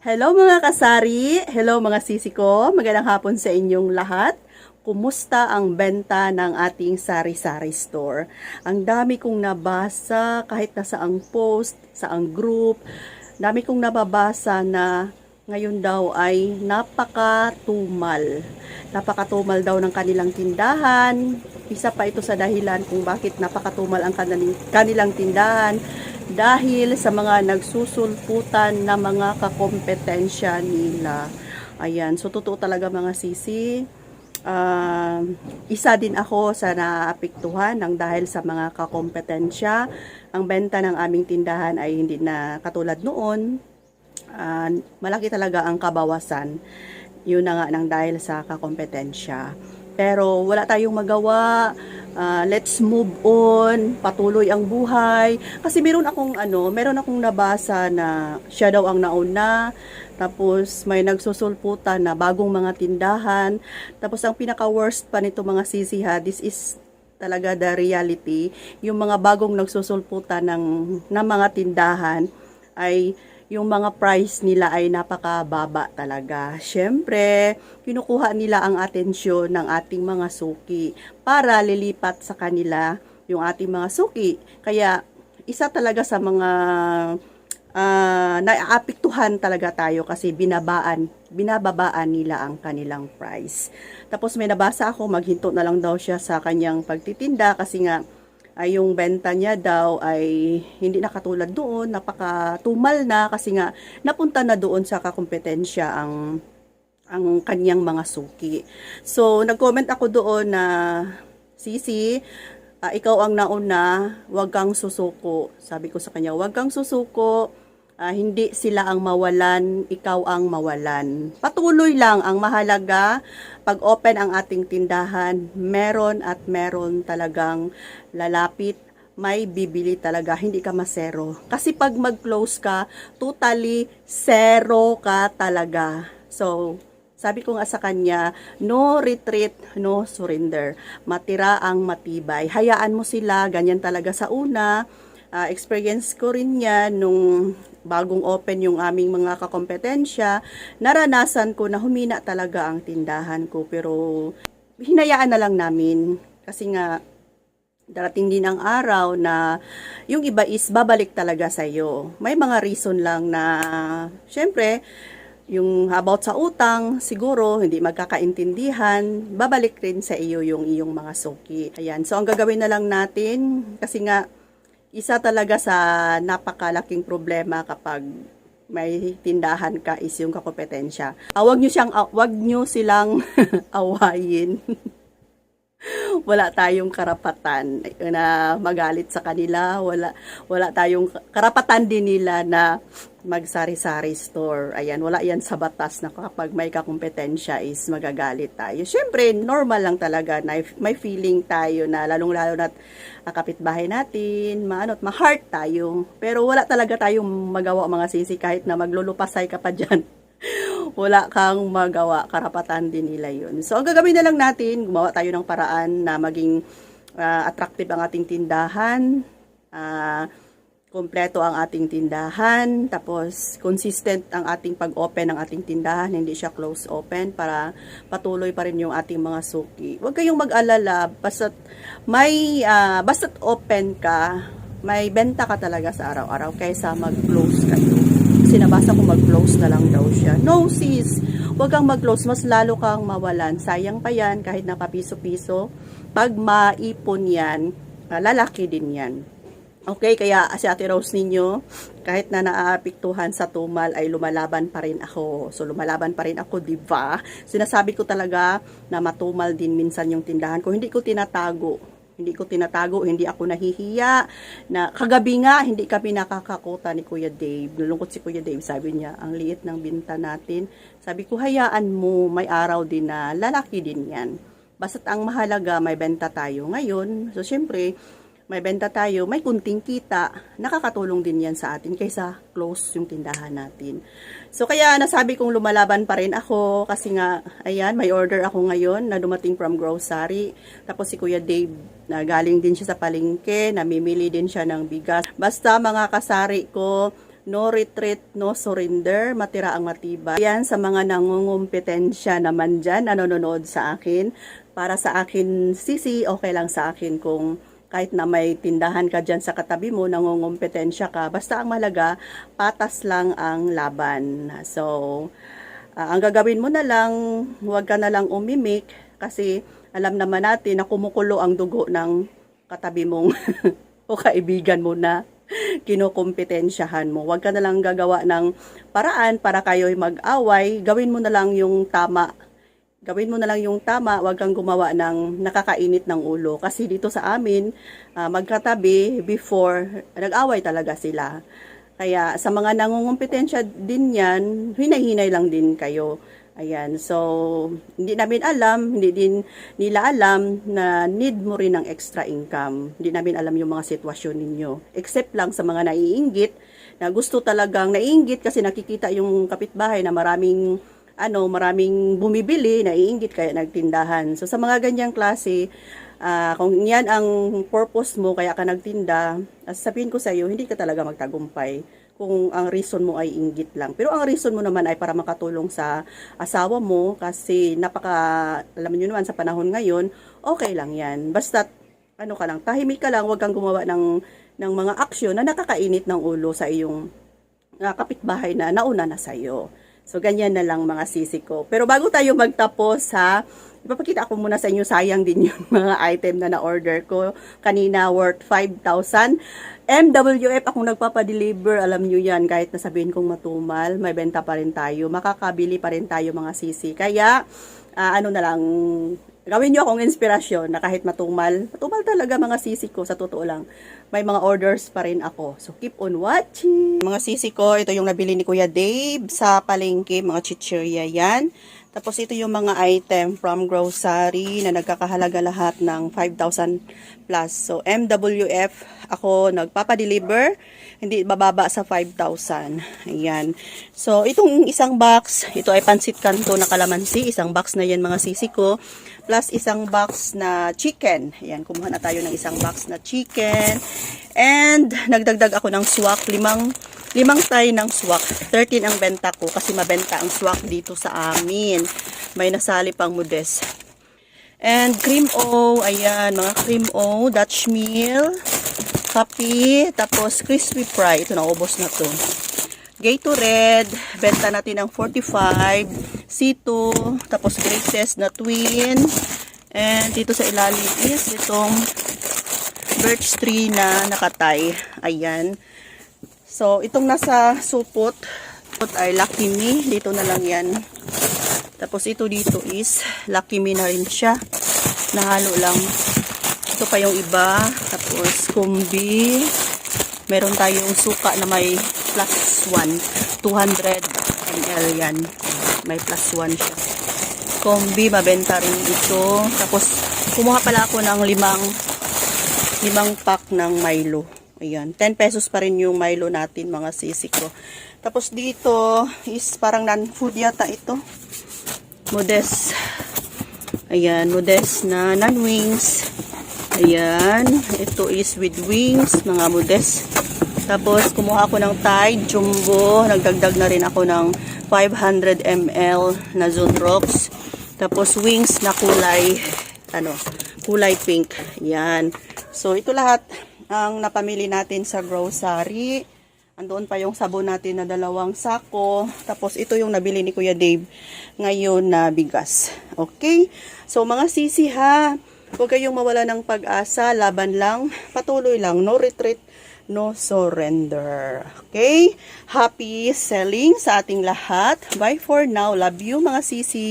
Hello mga kasari, hello mga sisi ko, magandang hapon sa inyong lahat. Kumusta ang benta ng ating sari-sari store? Ang dami kong nabasa kahit na saang post, saang group, dami kong nababasa na ngayon daw ay napakatumal. Napakatumal daw ng kanilang tindahan. Isa pa ito sa dahilan kung bakit napakatumal ang kanilang tindahan dahil sa mga nagsusulputan na mga kakompetensya nila. Ayan, so totoo talaga mga sisi. Ah, isa din ako sa naapektuhan ng dahil sa mga kakompetensya. Ang benta ng aming tindahan ay hindi na katulad noon. Ah, malaki talaga ang kabawasan. Yun na nga ng dahil sa kakompetensya. Pero wala tayong magawa. Ah, let's move on. Patuloy ang buhay. Kasi meron akong ano, meron akong nabasa na siya daw ang nauna. Tapos may nagsusulputan na bagong mga tindahan. Tapos ang pinaka-worst pa nito mga sisi ha, this is talaga the reality. Yung mga bagong nagsusulputan ng, ng mga tindahan ay yung mga price nila ay napakababa talaga. Siyempre, kinukuha nila ang atensyon ng ating mga suki para lilipat sa kanila yung ating mga suki. Kaya, isa talaga sa mga uh, naaapektuhan talaga tayo kasi binabaan, binababaan nila ang kanilang price. Tapos may nabasa ako, maghinto na lang daw siya sa kanyang pagtitinda kasi nga ay yung benta niya daw ay hindi nakatulad doon, napakatumal na kasi nga napunta na doon sa kakompetensya ang ang kanyang mga suki. So, nag-comment ako doon na Sisi, ah, ikaw ang nauna, huwag kang susuko. Sabi ko sa kanya, huwag kang susuko, ah, hindi sila ang mawalan, ikaw ang mawalan. Patuloy lang ang mahalaga, pag open ang ating tindahan, meron at meron talagang lalapit, may bibili talaga, hindi ka masero. Kasi pag mag-close ka, totally zero ka talaga. So, sabi ko nga sa kanya, no retreat, no surrender. Matira ang matibay. Hayaan mo sila, ganyan talaga sa una. Ah, experience ko rin yan nung bagong open yung aming mga kakompetensya. Naranasan ko na humina talaga ang tindahan ko. Pero hinayaan na lang namin. Kasi nga, darating din ang araw na yung iba is babalik talaga sa iyo. May mga reason lang na, syempre, yung about sa utang, siguro hindi magkakaintindihan, babalik rin sa iyo yung iyong mga suki. Ayan, so ang gagawin na lang natin, kasi nga, isa talaga sa napakalaking problema kapag may tindahan ka is yung kakompetensya. Ah, wag nyo siyang, ah, wag nyo silang awayin. wala tayong karapatan na magalit sa kanila, wala wala tayong karapatan din nila na magsari-sari store. Ayan, wala yan sa batas na kapag may kakompetensya is magagalit tayo. Siyempre, normal lang talaga na may feeling tayo na lalong-lalo na kapitbahay natin, maano, ma-heart tayo. Pero wala talaga tayong magawa mga sisi kahit na maglulupasay ka pa dyan wala kang magawa, karapatan din nila yun. So, ang gagawin na lang natin, gumawa tayo ng paraan na maging uh, attractive ang ating tindahan, uh, kompleto ang ating tindahan, tapos consistent ang ating pag-open ng ating tindahan, hindi siya close open para patuloy pa rin yung ating mga suki. Huwag kayong mag-alala, basta't may, uh, basta't open ka, may benta ka talaga sa araw-araw kaysa mag-close kayo. Kasi nabasa ko mag-close na lang daw siya. No sis, huwag kang mag-close, mas lalo kang mawalan. Sayang pa yan kahit na papiso-piso. Pag maipon yan, lalaki din yan. Okay, kaya si Ate Rose ninyo, kahit na naaapektuhan sa tumal ay lumalaban pa rin ako. So lumalaban pa rin ako, di ba? Sinasabi ko talaga na matumal din minsan yung tindahan ko. Hindi ko tinatago. Hindi ko tinatago, hindi ako nahihiya. Na kagabi nga hindi kami nakakakuta ni Kuya Dave. Nalungkot si Kuya Dave, sabi niya, ang liit ng binta natin. Sabi ko, hayaan mo, may araw din na lalaki din 'yan. Basta't ang mahalaga, may benta tayo ngayon. So, syempre, may benta tayo, may kunting kita, nakakatulong din yan sa atin kaysa close yung tindahan natin. So kaya nasabi kong lumalaban pa rin ako kasi nga, ayan, may order ako ngayon na dumating from grocery. Tapos si Kuya Dave, na galing din siya sa palengke, namimili din siya ng bigas. Basta mga kasari ko, no retreat, no surrender, matira ang matibay. Yan sa mga nangungumpetensya naman dyan, nanonood sa akin. Para sa akin, sisi, okay lang sa akin kung kahit na may tindahan ka dyan sa katabi mo, nangungumpetensya ka, basta ang malaga, patas lang ang laban. So, ah, ang gagawin mo na lang, huwag ka na lang umimik kasi alam naman natin na kumukulo ang dugo ng katabi mong o kaibigan mo na kinukumpetensyahan mo. Huwag ka na lang gagawa ng paraan para kayo'y mag-away. Gawin mo na lang yung tama. Gawin mo na lang yung tama, huwag kang gumawa ng nakakainit ng ulo. Kasi dito sa amin, ah, magkatabi, before, nag-away talaga sila. Kaya sa mga nangungumpetensya din yan, hinay-hinay lang din kayo. Ayan, so hindi namin alam, hindi din nila alam na need mo rin ng extra income. Hindi namin alam yung mga sitwasyon ninyo. Except lang sa mga naiinggit, na gusto talagang naiinggit kasi nakikita yung kapitbahay na maraming ano, maraming bumibili, naiinggit kaya nagtindahan. So sa mga ganyang klase, ah, kung yan ang purpose mo kaya ka nagtinda, sabihin ko sa iyo, hindi ka talaga magtagumpay kung ang reason mo ay inggit lang. Pero ang reason mo naman ay para makatulong sa asawa mo kasi napaka, alam niyo naman sa panahon ngayon, okay lang yan. Basta, ano ka lang, tahimik ka lang, huwag kang gumawa ng, ng mga aksyon na nakakainit ng ulo sa iyong uh, kapitbahay na nauna na sa'yo. So, ganyan na lang mga sisi ko. Pero bago tayo magtapos ha, ipapakita ko muna sa inyo, sayang din yung mga item na na-order ko. Kanina worth 5,000. MWF akong nagpapadeliver, alam nyo yan, kahit nasabihin kong matumal, may benta pa rin tayo, makakabili pa rin tayo mga sisi. Kaya, ah, ano na lang, gawin nyo akong inspirasyon na kahit matumal, matumal talaga mga sisi ko, sa totoo lang, may mga orders pa rin ako. So, keep on watching. Mga sisi ko, ito yung nabili ni Kuya Dave sa palengke, mga chichirya yan. Tapos ito yung mga item from grocery na nagkakahalaga lahat ng 5,000 plus. So MWF ako nagpapadeliver, hindi bababa sa 5,000. Ayan. So itong isang box, ito ay pansit kanto na kalamansi, isang box na yan mga sisi ko, plus isang box na chicken. Ayan, kumuha na tayo ng isang box na chicken. And nagdagdag ako ng swak, limang limang tay ng swak. 13 ang benta ko kasi mabenta ang swak dito sa amin. May nasali pang mudes. And cream O, ayan, mga cream O, Dutch meal, kape, tapos crispy fry. Ito, naubos na to. Gatorade, benta natin ng 45, C2, tapos greatest na twin, and dito sa ilalim is itong birch tree na nakatay. Ayan. So, itong nasa supot, ay Lucky Me. Dito na lang yan. Tapos ito dito is Lucky Me na rin siya. Nahalo lang. Ito pa yung iba. Tapos kumbi. Meron tayong suka na may plus 1. 200 ml yan. May plus 1 siya. Kombi, mabenta rin ito. Tapos, kumuha pala ako ng limang limang pack ng Milo. Ayan, 10 pesos pa rin yung Milo natin, mga sisi ko. Tapos dito is parang non-food yata ito. Modest. Ayan, modest na non-wings. Ayan, ito is with wings, mga modest. Tapos kumuha ako ng Tide Jumbo. Nagdagdag na rin ako ng 500 ml na Zone Rocks. Tapos wings na kulay, ano, kulay pink. Ayan. So, ito lahat ang napamili natin sa grocery. Andoon pa yung sabon natin na dalawang sako. Tapos ito yung nabili ni Kuya Dave ngayon na bigas. Okay? So mga sisi ha, huwag kayong mawala ng pag-asa. Laban lang, patuloy lang. No retreat, no surrender. Okay? Happy selling sa ating lahat. Bye for now. Love you mga sisi.